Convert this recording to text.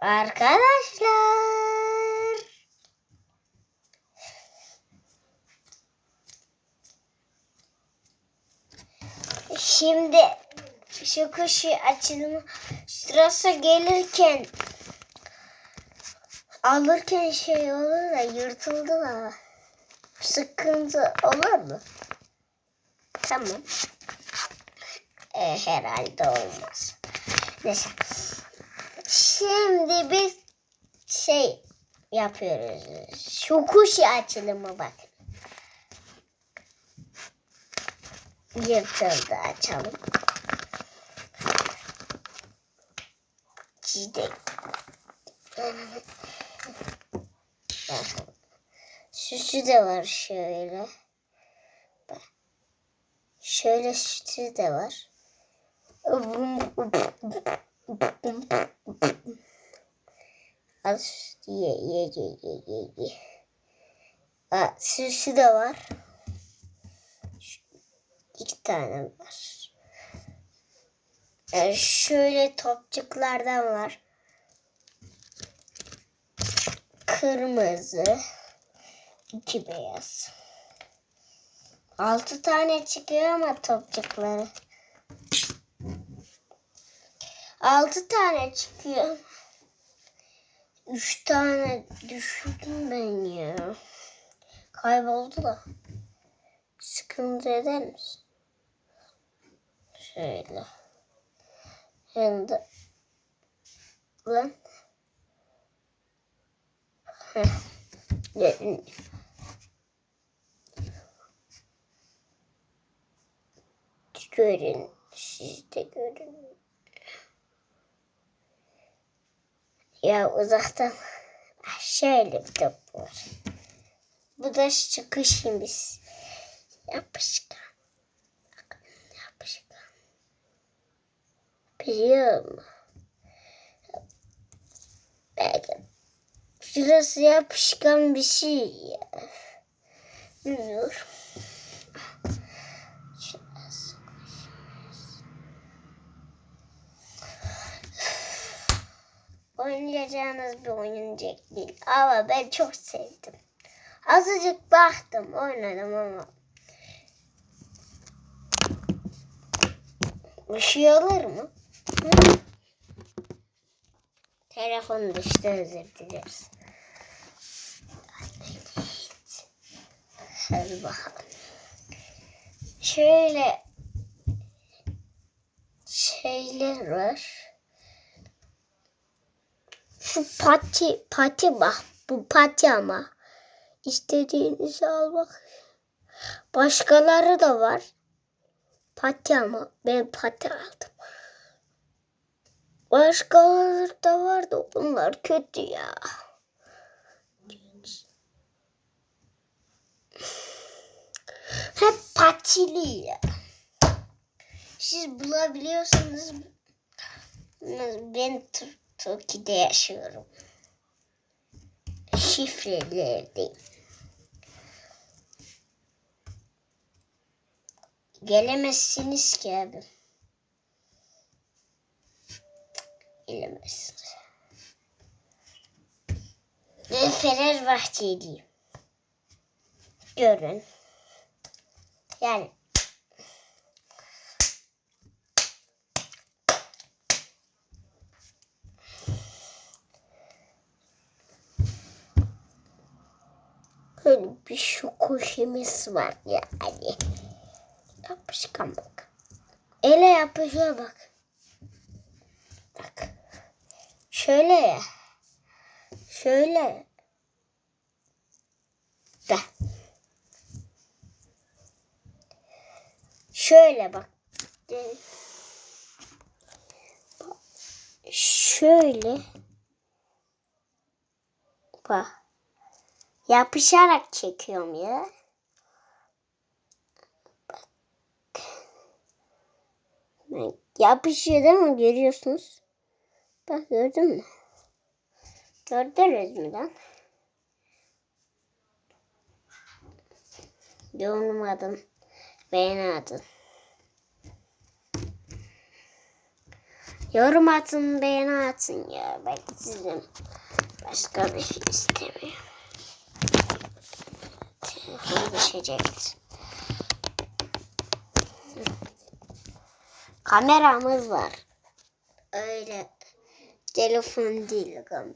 Arkadaşlar. Şimdi şu kuşu açılımı sırası gelirken alırken şey olur da yırtıldı da sıkıntı olur mu? Tamam. E, herhalde olmaz. Neyse. Şimdi biz şey yapıyoruz. Şu kuş açılımı bak. Yırtıldı açalım. Ciddi. Bakın. Süsü de var şöyle. Bak. Şöyle süsü de var. Al ye ye ye ye ye ye. Aa, süsü de var. Şu- İki tane var. Ee, şöyle topçuklardan var. Kırmızı. iki beyaz. Altı tane çıkıyor ama topçukları. Altı tane çıkıyor. Üç tane düşürdüm ben ya. Kayboldu da. Sıkıntı eder misin? Şöyle. De lan. Heh. Görün. Siz de görün. Ya uzaktan şöyle bir top var. Bu da çıkışımız. Yapışkan. Yapışkan. Biliyor musun? Belki şurası yapışkan bir şey ya. Bilmiyorum. Şurası. Oynayacağınız bir oyuncak değil. Ama ben çok sevdim. Azıcık baktım, oynadım ama. Bir şey olur mu? Hı? Telefon düştü özür dileriz. Hadi bakalım. Şöyle şeyler var. Şu pati, pati bak. Bu pati ama. İstediğinizi al bak. Başkaları da var. Pati ama. Ben pati aldım. Başkaları da var da bunlar kötü ya. Hep patili ya. Siz bulabiliyorsanız ben Tur- Türkiye'de yaşıyorum. Şifrelerdeyim. Gelemezsiniz ki abi. Gelemezsiniz. Ben Fenerbahçeliyim. Görün. Yani Böyle bir şu kuşumuz var yani. Yapışkan bak. Ele yapışıyor bak. Bak. Şöyle ya. Şöyle. Bak. Şöyle bak. Şöyle. Bak. Yapışarak çekiyorum ya. Bak. Yapışıyor değil mi? Görüyorsunuz. Bak gördün mü? Gördünüz mü lan? Yorumladın. Beğeni atın. Yorum atın, beğeni atın ya. Ben sizin başka bir şey istemiyorum. Düşecekti. Kameramız var. Öyle telefon değil kamera.